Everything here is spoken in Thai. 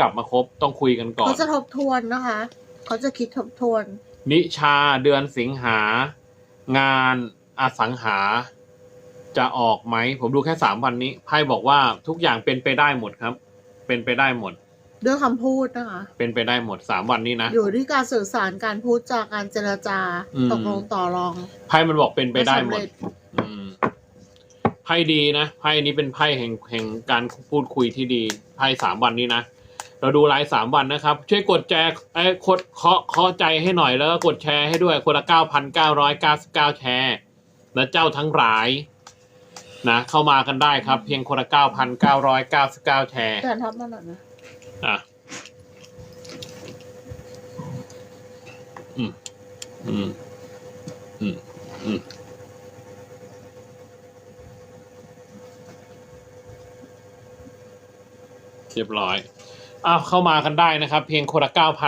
กลับมาครบต้องคุยกันก่อน เขาจะทบทวนนะคะ เขาจะคิดทบทวน นิชาเดือนสิงหา งานอสังหา จะออกไหม ผมดูแค่สามวันนี้ไพ่บอกว่าทุกอย่างเป็นไปได้หมดครับ เป็นไปได้หมด ด้วยคำพูดนะคะ เป็นไปได้หมดสามวันนี้นะ อยู่ที่การสื่อสารการพูดจาการเจรจาอืม ตกลงต่อรองไพ่มันบอกเป็นไปได้หมดสำเร็จอืมไพ่ดีนะไพ่นี้เป็นไพ่แห่งแห่งการพูดคุยที่ดีไพ่สามวันนี้นะ เราดูไลน์สามวันนะครับ ช่วยกดแจเอ้ยกดเคาะเคาะใจให้หน่อยแล้วก็กดแชร์ให้ด้วยคนละเก้าพันเก้าร้อยเก้าสิบเก้าแชร์และเจ้าทั้งหลายนะเข้ามากันได้ครับ เพียงคนละเก้าพันเก้าร้อยเก้าสิบเก้าแชร์แต่ทับมาหน่อยนะอะอืมอืมอืมอืมเรียบร้อยอ้าว เข้ามากันได้นะครับ เพียงคนละเก้าพัน